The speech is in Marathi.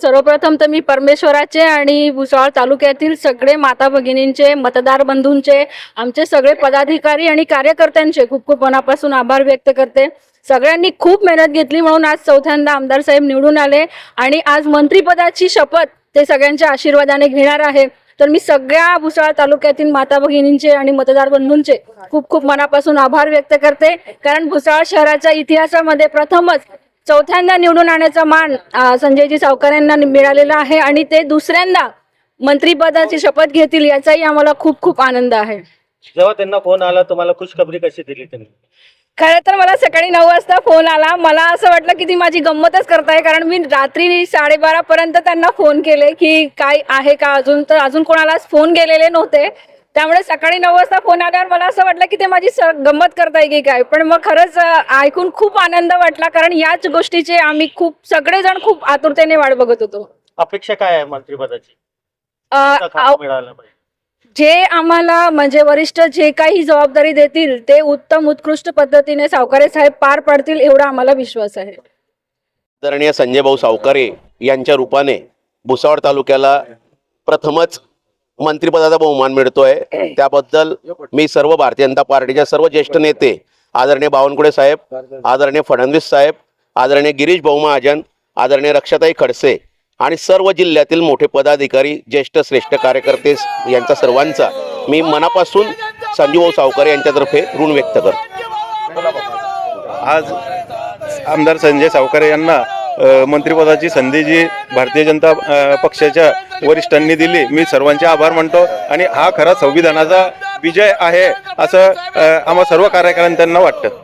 सर्वप्रथम तर मी परमेश्वराचे आणि भुसावळ तालुक्यातील सगळे माता भगिनींचे मतदार बंधूंचे आमचे सगळे पदाधिकारी आणि कार्यकर्त्यांचे खूप खूप मनापासून आभार व्यक्त करते. सगळ्यांनी खूप मेहनत घेतली म्हणून आज चौथ्यांदा आमदार साहेब निवडून आले आणि आज मंत्रीपदाची शपथ ते सगळ्यांच्या आशीर्वादाने घेणार आहे. तर मी सगळ्या भुसाळ तालुक्यातील माता भगिनींचे आणि मतदार बंधूंचे खूप खूप मनापासून आभार व्यक्त करते. कारण भुसाळ शहराच्या इतिहासामध्ये प्रथमच चौथ्यांदा निवडून आणण्याचा मान संजयजी सावकार यांना मिळालेला आहे आणि ते दुसऱ्यांदा मंत्रिपदाची शपथ घेतील याचाही आम्हाला खूप खूप आनंद आहे. जेव्हा त्यांना फोन आला तुम्हाला खुशखबरी कशी दिली त्यांनी? खरं तर मला सकाळी नऊ वाजता फोन आला. मला असं वाटलं की ती माझी गंमतच करताय कारण मी रात्री साडेबारा पर्यंत त्यांना फोन केले की काय आहे का अजून तर अजून कोणालाच फोन गेलेले नव्हते. त्यामुळे सकाळी नऊ वाजता फोन आल्यावर मला असं वाटलं की ते माझी गंमत करताय की काय. पण मग खरंच ऐकून खूप आनंद वाटला कारण याच गोष्टीचे आम्ही खूप सगळेजण खूप आतुरतेने वाट बघत होतो. अपेक्षा काय आहे मंत्रिपदाची जे आम्हाला म्हणजे वरिष्ठ जे काही जबाबदारी देतील ते उत्तम उत्कृष्ट पद्धतीने सावकारे साहेब पार पाडतील एवढा आम्हाला विश्वास आहे. आदरणीय संजय भाऊ सावकारे यांच्या रूपाने भुसावळ तालुक्याला प्रथमच मंत्रिपदाचा बहुमान मिळतोय. त्याबद्दल मी सर्व भारतीय जनता पार्टीच्या सर्व ज्येष्ठ नेते आदरणीय बावनकुळे साहेब आदरणीय फडणवीस साहेब आदरणीय गिरीश भाऊ महाजन आदरणीय रक्षाताई खडसे आणि सर्व जिल्ह्यातील मोठे पदाधिकारी ज्येष्ठ श्रेष्ठ कार्यकर्ते यांचा सर्वांचा मी मनापासून संजू भाऊ सावकारे यांच्यातर्फे ऋण व्यक्त करतो. आज आमदार संजय सावकारे यांना मंत्रिपदाची संधी जी भारतीय जनता पक्षाच्या वरिष्ठांनी दिली मी सर्वांचे आभार मानतो. आणि हा खरा संविधानाचा विजय आहे असं आम्हा सर्व कार्यकर्त्यांना वाटतं.